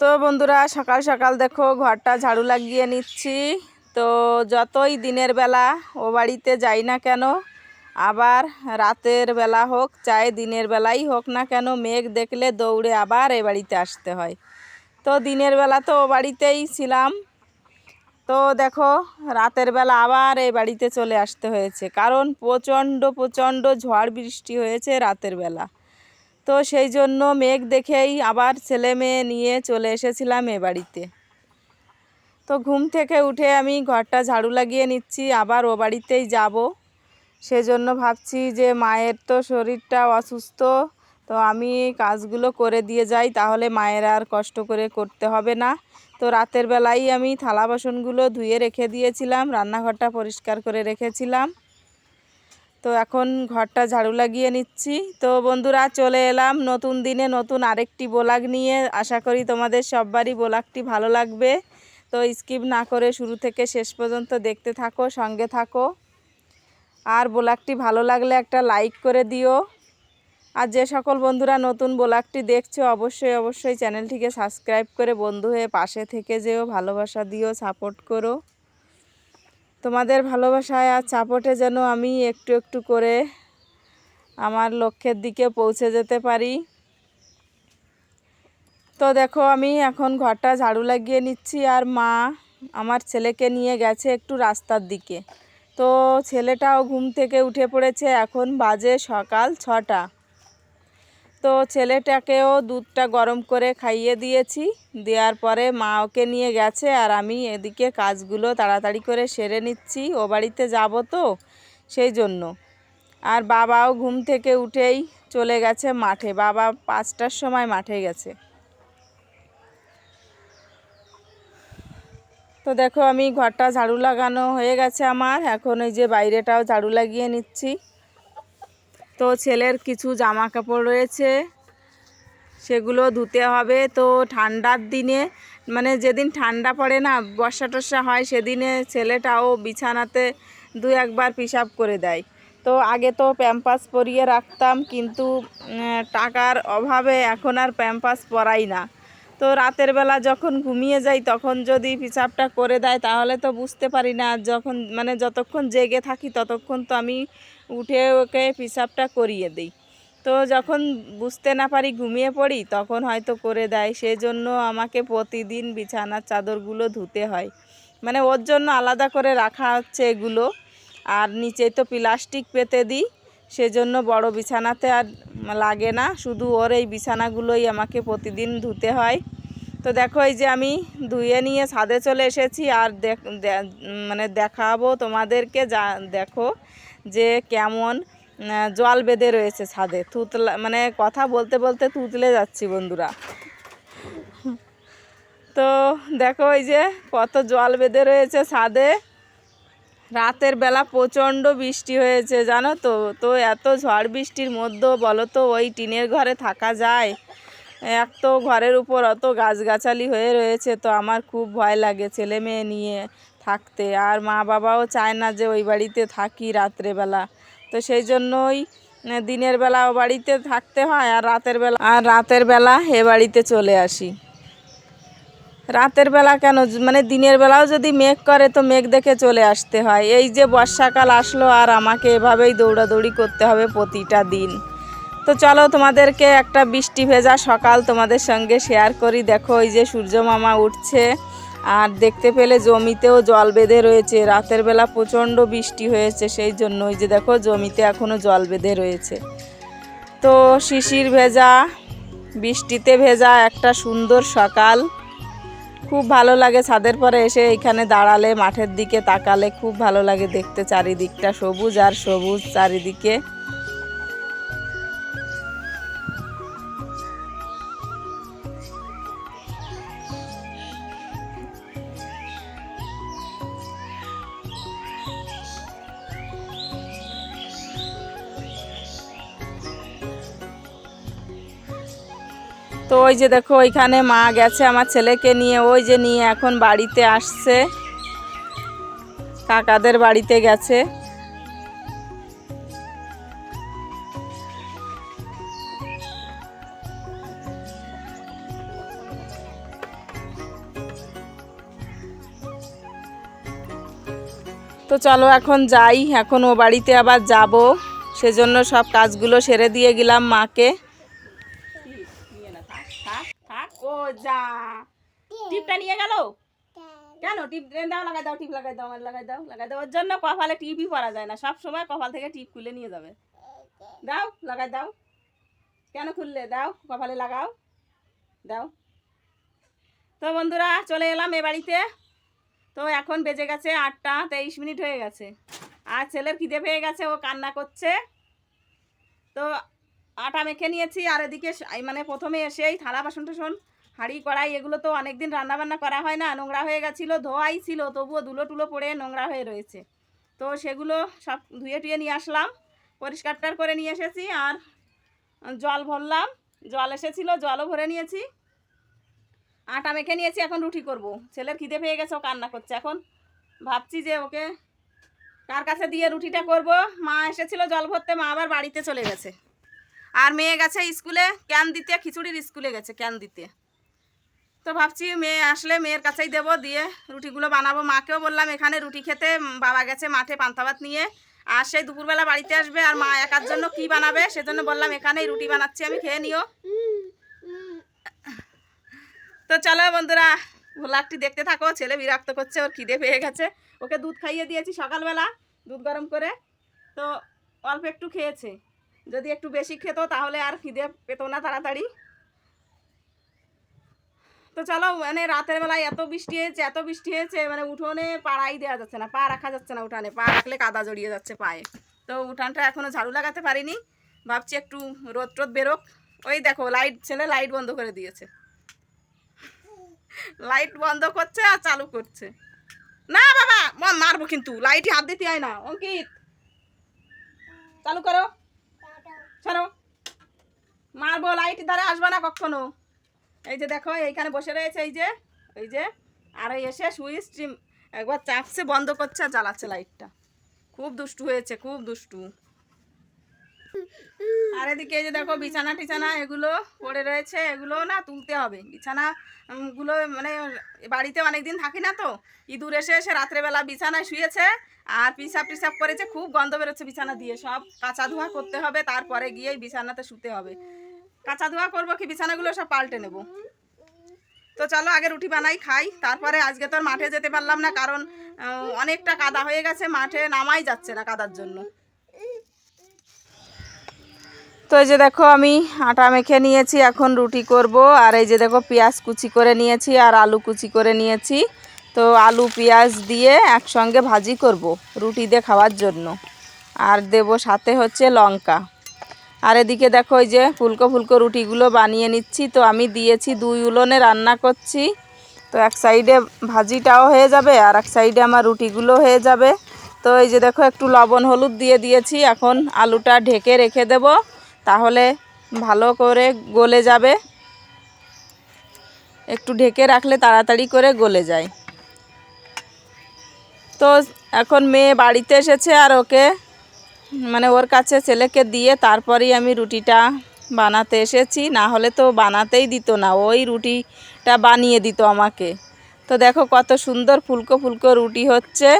তো বন্ধুরা, সকাল সকাল দেখো ঘরটা ঝাড়ু লাগিয়ে নিচ্ছি। তো যতই দিনের বেলা ও বাড়িতে যাই না কেন, আবার রাতের বেলা হোক, চাই দিনের বেলাই হোক না কেন, মেঘ দেখলে দৌড়ে আবার এ বাড়িতে আসতে হয়। তো দিনের বেলা তো ও বাড়িতেই ছিলাম। তো দেখো, রাতের বেলা আবার এই বাড়িতে চলে আসতে হয়েছে। কারণ প্রচণ্ড প্রচণ্ড ঝড় বৃষ্টি হয়েছে রাতের বেলা। তো সেই জন্য মেঘ দেখেই আবার ছেলে মেয়ে নিয়ে চলে এসেছিলাম এ বাড়িতে। তো ঘুম থেকে উঠে আমি ঘরটা ঝাড়ু লাগিয়ে নিচ্ছি, আবার ও বাড়িতেই যাব। সেজন্য ভাবছি যে মায়ের তো শরীরটা অসুস্থ, তো আমি কাজগুলো করে দিয়ে যাই, তাহলে মায়ের আর কষ্ট করে করতে হবে না। তো রাতের বেলায় আমি থালা বাসনগুলো ধুয়ে রেখে দিয়েছিলাম, রান্নাঘরটা পরিষ্কার করে রেখেছিলাম। তো এখন ঘরটা ঝাড়ু লাগিয়ে নিচ্ছি। তো বন্ধুরা, চলে এলাম নতুন দিনে নতুন আরেকটি বোলাগ নিয়ে। আশা করি তোমাদের সববারই বোলাগটি ভালো লাগবে। তো স্কিপ না করে শুরু থেকে শেষ পর্যন্ত দেখতে থাকো, সঙ্গে থাকো। আর বোলাগটি ভালো লাগলে একটা লাইক করে দিও। আর যে সকল বন্ধুরা নতুন বোলাগটি দেখছ, অবশ্যই অবশ্যই চ্যানেলটিকে সাবস্ক্রাইব করে বন্ধু হয়ে পাশে থেকে যেও, ভালোবাসা দিও, সাপোর্ট করো। তোমাদের ভালোবাসায় আর সাপোর্টে যেন আমি একটু একটু করে আমার লক্ষ্যের দিকে পৌঁছে যেতে পারি। তো দেখো, আমি এখন ঘরটা ঝাড়ু লাগিয়ে নিচ্ছি আর মা আমার ছেলেকে নিয়ে গেছে একটু রাস্তার দিকে। তো ছেলেটাও ঘুম থেকে উঠে পড়েছে। এখন বাজে সকাল ছটা। তো ছেলেটাকেও দুধটা গরম করে খাইয়ে দিয়েছি। দেওয়ার পরে মা ওকে নিয়ে গেছে আর আমি এদিকে কাজগুলো তাড়াতাড়ি করে সেরে নিচ্ছি। ও বাড়িতে যাব তো সেই জন্য। আর বাবাও ঘুম থেকে উঠেই চলে গেছে মাঠে। বাবা পাঁচটার সময় মাঠে গেছে। তো দেখো আমি ঘরটা ঝাড়ু লাগানো হয়ে গেছে আমার। এখন ওই যে বাইরেটাও ঝাড়ু লাগিয়ে নিচ্ছি। তো ছেলের কিছু জামা কাপড় রয়েছে, সেগুলো ধুতে হবে। তো ঠান্ডার দিনে মানে যেদিন ঠান্ডা পড়ে না, বর্ষা টর্ষা হয়, সেদিনে ছেলেটাও বিছানাতে দু একবার পিসাব করে দেয়। তো আগে তো প্যাম্পাস পরিয়ে রাখতাম, কিন্তু টাকার অভাবে এখন আর প্যাম্পাস পরাই না। তো রাতের বেলা যখন ঘুমিয়ে যাই, তখন যদি পিসাবটা করে দেয়, তাহলে তো বুঝতে পারি না, যখন মানে যতক্ষণ জেগে থাকি, ততক্ষণ তো আমি উঠে ওকে পিসাবটা করিয়ে দিই। তো যখন বুঝতে না পারি ঘুমিয়ে পড়ি, তখন হয়তো করে দেয়। সেই জন্য আমাকে প্রতিদিন বিছানার চাদরগুলো ধুতে হয়। মানে ওর জন্য আলাদা করে রাখা হচ্ছে এগুলো। আর নিচে তো প্লাস্টিক পেতে দিই। সেজন্য বড় বিছানাতে আর লাগে না। শুধু ওর এই বিছানাগুলোই আমাকে প্রতিদিন ধুতে হয়। তো দেখো এই যে আমি ধুয়ে নিয়ে ছাদে চলে এসেছি আর মানে দেখাবো তোমাদেরকে যা দেখো যে কেমন জল বেঁধে রয়েছে ছাদে। থুতলা মানে কথা বলতে বলতে থুতলে যাচ্ছি বন্ধুরা। তো দেখো এই যে কত জল বেঁধে রয়েছে ছাদে। রাতের বেলা প্রচণ্ড বৃষ্টি হয়েছে, জানো তো? তো এত ঝড় বৃষ্টির মধ্যেও বলো তো ওই টিনের ঘরে থাকা যায়? এক তো ঘরের উপর অত গাছগাছালি হয়ে রয়েছে, তো আমার খুব ভয় লাগে ছেলে মেয়ে নিয়ে থাকতে। আর মা বাবাও চায় না যে ওই বাড়িতে থাকি রাত্রেবেলা। তো সেই জন্যই দিনের বেলা ও বাড়িতে থাকতে হয় আর রাতের বেলা, আর রাতের বেলা এ বাড়িতে চলে আসি। রাতের বেলা কেন? মানে দিনের বেলাও যদি মেঘ করে তো মেঘ দেখে চলে আসতে হয়। এই যে বর্ষাকাল আসলো আর আমাকে এভাবেই দৌড়াদৌড়ি করতে হবে প্রতিটা দিন। তো চলো তোমাদেরকে একটা বৃষ্টি ভেজা সকাল তোমাদের সঙ্গে শেয়ার করি। দেখো ওই যে সূর্য মামা উঠছে, আর দেখতে পেলে জমিতেও জল বেঁধে রয়েছে। রাতের বেলা প্রচণ্ড বৃষ্টি হয়েছে, সেই জন্য ওই যে দেখো, জমিতে এখনও জল বেঁধে রয়েছে। তো শিশির ভেজা, বৃষ্টিতে ভেজা একটা সুন্দর সকাল। খুব ভালো লাগে ছাদের পরে এসে এখানে দাঁড়ালে, মাঠের দিকে তাকালে, খুব ভালো লাগে দেখতে চারিদিকটা সবুজ আর সবুজ চারিদিকে। ওই যে দেখো, ওইখানে মা গেছে আমার ছেলেকে নিয়ে, ওই যে নিয়ে এখন বাড়িতে আসছে। কাকাদের বাড়িতে গেছে। তো চলো এখন যাই, এখন ও বাড়িতে আবার যাব। সেজন্য সব কাজগুলো সেরে দিয়ে গেলাম মাকে। যা। টিপটা নিয়ে গেল? কেন? টিপ দাও, লাগাই দাও, টিপ লাগাই দাও আমার লাগাই দাও লাগাই দাও। ওর জন্য কপালে টিপই পরা যায় না। সব সময় কপাল থেকে টিপ খুলে নিয়ে যাবে। দাও, লাগাই দাও। কেন খুললে? দাও, কপালে লাগাও। দাও। তো বন্ধুরা, চলে এলাম এ বাড়িতে। তো এখন বেজে গেছে আটটা তেইশ মিনিট হয়ে গেছে। আর ছেলের খিদে পেয়ে গেছে, ও কান্না করছে। তো আটা মেখে নিয়েছি, আর এদিকে মানে প্রথমে এসে এই থালা বাসন টাসন হাঁড়ি, কড়াই এগুলো তো অনেক দিন রান্নাবান্না করা হয় না, নোংরা হয়ে গেছিল, ধোয়াই ছিল, তবুও ধুলো টুলো পড়ে নোংরা হয়ে রয়েছে। তো সেগুলো সব ধুয়ে টুয়ে নিয়ে আসলাম, পরিষ্কারটার করে নিয়ে এসেছি আর জল ভরলাম, জল এসেছিল, জলও ভরে নিয়েছি। আটা মেখে নিয়েছি, এখন রুটি করব। ছেলের খিদে পেয়ে গেছে, ও কান্না করছে এখন। ভাবছি যে ওকে কার কাছে দিয়ে রুটিটা করব? মা এসেছিল জল ভরতে, মা আবার বাড়িতে চলে গেছে। আর মেয়ে গেছে স্কুলে, ক্যান দিতে, খিচুড়ির স্কুলে গেছে ক্যান দিতে। তো ভাবছি মেয়ে আসলে মেয়ের কাছেই দেবো, দিয়ে রুটিগুলো বানাবো। মাকেও বললাম এখানে রুটি খেতে, বাবা গেছে মাঠে পান্তা ভাত নিয়ে। আর সেই দুপুরবেলা বাড়িতে আসবে, আর মা একার জন্য কি বানাবে সেজন্য বললাম এখানেই রুটি বানাচ্ছি, আমি খেয়ে নিও। তো চলো বন্ধুরা, ভোলাকটি দেখতে থাকো, ছেলে বিরক্ত করছে, ওর খিদে পেয়ে গেছে। ওকে দুধ খাইয়ে দিয়েছি সকালবেলা, দুধ গরম করে। তো অল্প একটু খেয়েছে। যদি একটু বেশি খেত, তাহলে আর খিদে পেতো না তাড়াতাড়ি। তো চলো মানে রাতের বেলায় এত বৃষ্টি হয়েছে, এত বৃষ্টি হয়েছে মানে উঠোনে পাড়াই দেওয়া যাচ্ছে না, পা রাখা যাচ্ছে না উঠানে, পা রাখলে কাদা জড়িয়ে যাচ্ছে পায়ে। তো উঠানটা এখনও ঝাড়ু লাগাতে পারিনি, ভাবছি একটু রোদ টোদ বেরোক। ওই দেখো, লাইট, ছেলে লাইট বন্ধ করে দিয়েছে। লাইট বন্ধ করছে আর চালু করছে। না বাবা মারবো কিন্তু, লাইটই হাত দিতে হয় না, অঙ্কিত। চালু করো। ছাড়ো। মারবো, লাইট ধারে আসবে না কখনো। এই যে দেখো, এইখানে বসে রয়েছে, এই যে এই যে, আর এসে সুইচ টিম একবার চাপছে, বন্ধ করছে, আর জ্বালাচ্ছে লাইটটা। খুব দুষ্টু হয়েছে, খুব দুষ্টু। আর এদিকে এই যে দেখো, বিছানা টিছানা এগুলো পড়ে রয়েছে, এগুলো না তুলতে হবে। বিছানা গুলো মানে বাড়িতে অনেক দিন থাকি না তো, ইঁদুর এসে এসে রাত্রেবেলা বিছানায় শুয়েছে, আর পিসাব টিসাব করেছে, খুব গন্ধ বেরোচ্ছে বিছানা দিয়ে। সব কাঁচা ধোয়া করতে হবে, তারপরে গিয়েই বিছানাতে শুতে হবে। কাঁচা ধোয়া করব কি বিছানাগুলো সব পাল্টে নেব। তো চলো আগে রুটি বানাই, খাই। তারপরে আজকে তো মাঠে যেতে পারলাম না, কারণ অনেকটা কাদা হয়ে গেছে, মাঠে নামাই যাচ্ছে না কাদার জন্য। তো এই যে দেখো আমি আটা মেখে নিয়েছি, এখন রুটি করব। আর এই যে দেখো পেঁয়াজ কুচি করে নিয়েছি আর আলু কুচি করে নিয়েছি। তো আলু, পেঁয়াজ দিয়ে একসঙ্গে ভাজি করব রুটি দিয়ে খাওয়ার জন্য। আর দেব সাথে হচ্ছে লঙ্কা। আর এদিকে দেখো ওই যে ফুলকো ফুলকো রুটিগুলো বানিয়ে নিচ্ছি। তো আমি দিয়েছি দুই উলনে রান্না করছি। তো এক সাইডে ভাজিটাও হয়ে যাবে আর এক সাইডে আমার রুটিগুলো হয়ে যাবে। তো এই যে দেখো একটু লবণ হলুদ দিয়ে দিয়েছি। এখন আলুটা ঢেকে রেখে দেব। তাহলে ভালো করে গলে যাবে। একটু ঢেকে রাখলে তাড়াতাড়ি করে গলে যায়। তো এখন মেয়ে বাড়িতে এসেছে আর ওকে মানে ওর কাছে ছেলেকে দিয়ে তারপরেই আমি রুটিটা বানাতে এসেছি। না হলে তো বানাতেই দিত না, ওই রুটিটা বানিয়ে দিত আমাকে। তো দেখো কত সুন্দর ফুলকো ফুলকো রুটি হচ্ছে।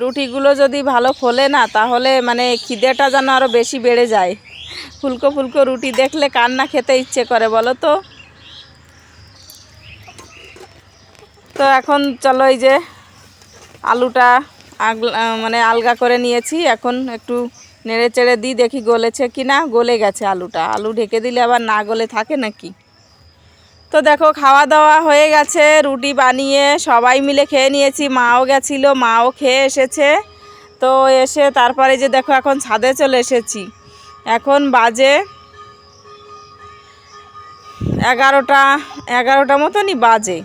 রুটিগুলো যদি ভালো ফোলে না, তাহলে মানে খিদেটা যেন আরও বেশি বেড়ে যায়। ফুলকো ফুলকো রুটি দেখলে কান্না খেতে ইচ্ছে করে বলো তো? তো এখন চলো এই যে আলুটা মানে আলগা করে নিয়েছি। এখন একটু নেড়ে চেড়ে দিই, দেখি গলেছে কি না গলে গেছে আলুটা। আলু ঢেকে দিলে আবার না গলে থাকে নাকি? তো দেখো খাওয়া দাওয়া হয়ে গেছে, রুটি বানিয়ে সবাই মিলে খেয়ে নিয়েছি, মাও গেছিল, মাও খেয়ে এসেছে। তো এসে তারপরে যে দেখো, এখন ছাদে চলে এসেছি। এখন বাজে এগারোটা এগারোটা মতনই বাজে।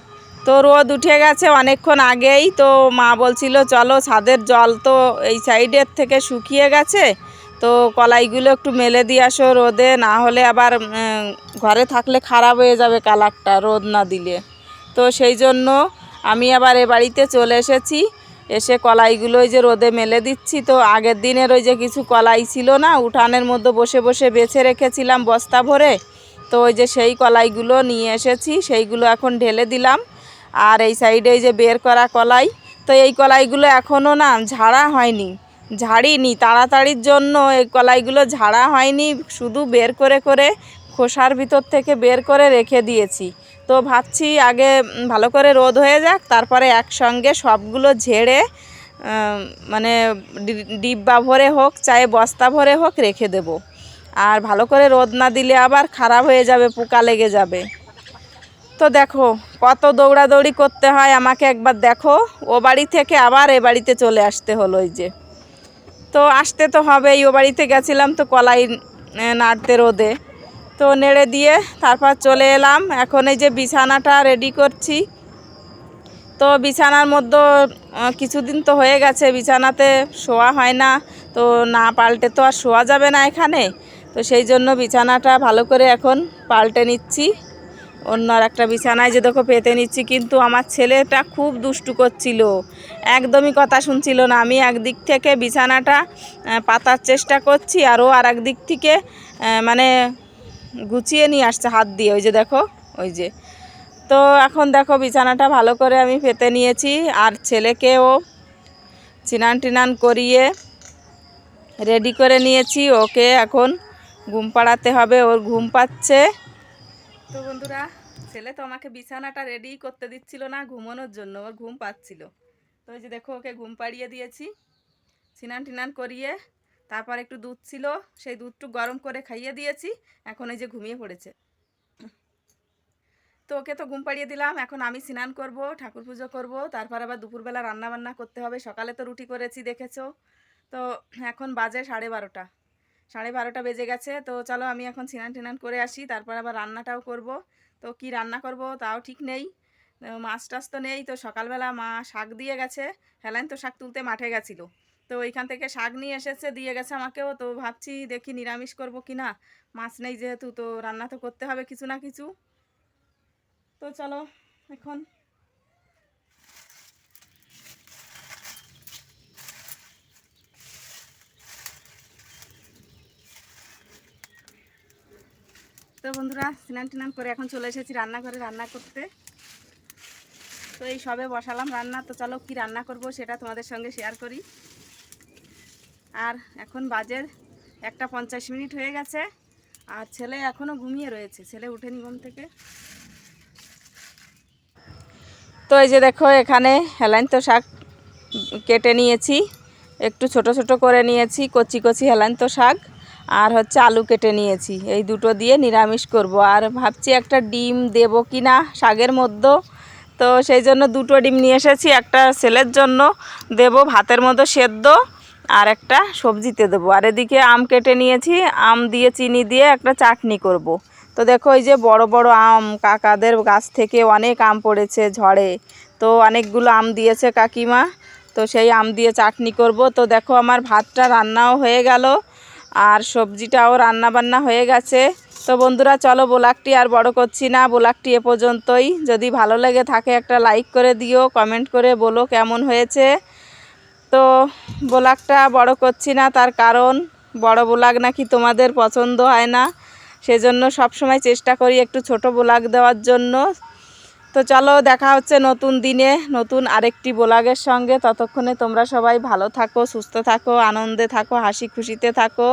তো রোদ উঠে গেছে অনেকক্ষণ আগেই, তো মা বলছিল, চলো ছাদের জল তো এই সাইডের থেকে শুকিয়ে গেছে তো কলাইগুলো একটু মেলে দিয়ে আসো রোদে, না হলে আবার ঘরে থাকলে খারাপ হয়ে যাবে কালারটা রোদ না দিলে। তো সেই জন্য আমি আবার এ বাড়িতে চলে এসেছি, এসে কলাইগুলো ওই যে রোদে মেলে দিচ্ছি। তো আগের দিনের ওই যে কিছু কলাই ছিল না, উঠানের মধ্যে বসে বসে বেছে রেখেছিলাম বস্তা ভরে। তো ওই যে সেই কলাইগুলো নিয়ে এসেছি, সেইগুলো এখন ঢেলে দিলাম। আর এই সাইডে যে বের করা কলাই, তো এই কলাইগুলো এখনও না ঝাড়া হয়নি। ঝাড়িনি, তাড়াতাড়ির জন্য এই কলাইগুলো ঝাড়া হয়নি, শুধু বের করে করে খোসার ভিতর থেকে বের করে রেখে দিয়েছি। তো ভাবছি আগে ভালো করে রোদ হয়ে যাক, তারপরে একসঙ্গে সবগুলো ঝেড়ে মানে ডিব্বা ভরে হোক চাই বস্তা ভরে হোক রেখে দেব। আর ভালো করে রোদ না দিলে আবার খারাপ হয়ে যাবে, পোকা লেগে যাবে। তো দেখো, কত দৌড়াদৌড়ি করতে হয়, আমাকে একবার দেখো, ও বাড়ি থেকে আবার এ বাড়িতে চলে আসতে হলো ওই যে। তো আসতে তো হবেই, ও বাড়িতে গেছিলাম তো কলাই নাড়তে রোদে। তো নেড়ে দিয়ে তারপর চলে এলাম। এখন এই যে বিছানাটা রেডি করছি। তো বিছানার মধ্যে কিছুদিন তো হয়ে গেছে, বিছানাতে শোয়া হয় না। তো না পাল্টে তো আর শোয়া যাবে না এখানে। তো সেই জন্য বিছানাটা ভালো করে এখন পাল্টে নিচ্ছি। অন্য আর একটা বিছানায় যে দেখো পেতে নিচ্ছি, কিন্তু আমার ছেলেটা খুব দুষ্টু করছিল। একদমই কথা শুনছিল না। আমি একদিক থেকে বিছানাটা পাতার চেষ্টা করছি আর ও আর একদিক থেকে মানে গুছিয়ে নিয়ে আসছে হাত দিয়ে। ওই যে দেখো, ওই যে। তো এখন দেখো বিছানাটা ভালো করে আমি পেতে নিয়েছি আর ছেলেকেও চিনান টিনান করিয়ে রেডি করে নিয়েছি। ওকে এখন ঘুম পাড়াতে হবে। ওর ঘুম পাচ্ছে। তো বন্ধুরা, ছেলে তো আমাকে বিছানাটা রেডি করতে দিচ্ছিল না, ঘুমানোর জন্য ওর ঘুম পাচ্ছিল। তো ওই যে দেখো, ওকে ঘুম পাড়িয়ে দিয়েছি, স্নান টিনান করিয়ে, তারপর একটু দুধ ছিল, সেই দুধটু গরম করে খাইয়ে দিয়েছি, এখন এই যে ঘুমিয়ে পড়েছে। তো ওকে তো ঘুম পাড়িয়ে দিলাম, এখন আমি স্নান করব, ঠাকুর পুজো করব, তারপর আবার দুপুরবেলা রান্না বান্না করতে হবে, সকালে তো রুটি করেছি, দেখেছ? তো এখন বাজে সাড়ে বারোটা। সাড়ে বারোটা বেজে গেছে। তো চলো আমি এখন স্নান টিনান করে আসি, তারপর আবার রান্নাটাও করব। তো কি রান্না করব তাও ঠিক নেই। মাছ টাছ তো নেই, তো সকালবেলা মা শাক দিয়ে গেছে। হেলাইন তো শাক তুলতে মাঠে গেছিল। তো ওইখান থেকে শাক নিয়ে এসেছে, দিয়ে গেছে আমাকেও। তো ভাবছি দেখি নিরামিষ করব কি না মাছ নেই যেহেতু, তো রান্না তো করতে হবে কিছু না কিছু। তো চলো এখন তো বন্ধুরা, স্নান টিনান করে এখন চলে এসেছি রান্নাঘরে রান্না করতে। তো এই সবে বসালাম রান্না। তো চলো কি রান্না করব সেটা তোমাদের সঙ্গে শেয়ার করি। আর এখন বাজের একটা পঞ্চাশ মিনিট হয়ে গেছে। আর ছেলে এখনও ঘুমিয়ে রয়েছে। ছেলে উঠেনি ঘুম থেকে। তো এই যে দেখো, এখানে হেলাইন্ত শাক কেটে নিয়েছি। একটু ছোট ছোট করে নিয়েছি, কচি কচি হেলাইন্ত শাক। আর হচ্ছে আলু কেটে নিয়েছি। এই দুটো দিয়ে নিরামিষ করব। আর ভাবছি একটা ডিম দেবো কি না শাকের মধ্যে। তো সেই জন্য দুটো ডিম নিয়ে এসেছি, একটা ছেলের জন্য দেব ভাতের মধ্যে সেদ্ধ আর একটা সবজিতে দেবো। আর এদিকে আম কেটে নিয়েছি, আম দিয়ে চিনি দিয়ে একটা চাটনি করব। তো দেখো এই যে বড় বড় আম, কাকাদের গাছ থেকে অনেক আম পড়েছে ঝড়ে। তো অনেকগুলো আম দিয়েছে কাকিমা। তো সেই আম দিয়ে চাটনি করব। তো দেখো আমার ভাতটা রান্নাও হয়ে গেল। আর সবজিটাও রান্না বান্না হয়ে গেছে। তো বন্ধুরা, চলো ব্লগটি আর বড় করছি না। ব্লগটি এ পর্যন্তই। যদি ভালো লেগে থাকে একটা লাইক করে দিও, কমেন্ট করে বলো কেমন হয়েছে। তো ব্লগটা বড় করছি না, তার কারণ বড় ব্লগ নাকি তোমাদের পছন্দ হয় না। সেজন্য সবসময় চেষ্টা করি একটু ছোট ব্লগ দেওয়ার জন্য। তো চলো দেখা হচ্ছে নতুন দিনে, নতুন আরেকটি ব্লগের সঙ্গে। ততক্ষণে তোমরা সবাই ভালো থাকো, সুস্থ থাকো, আনন্দে থাকো, হাসি খুশিতে থাকো।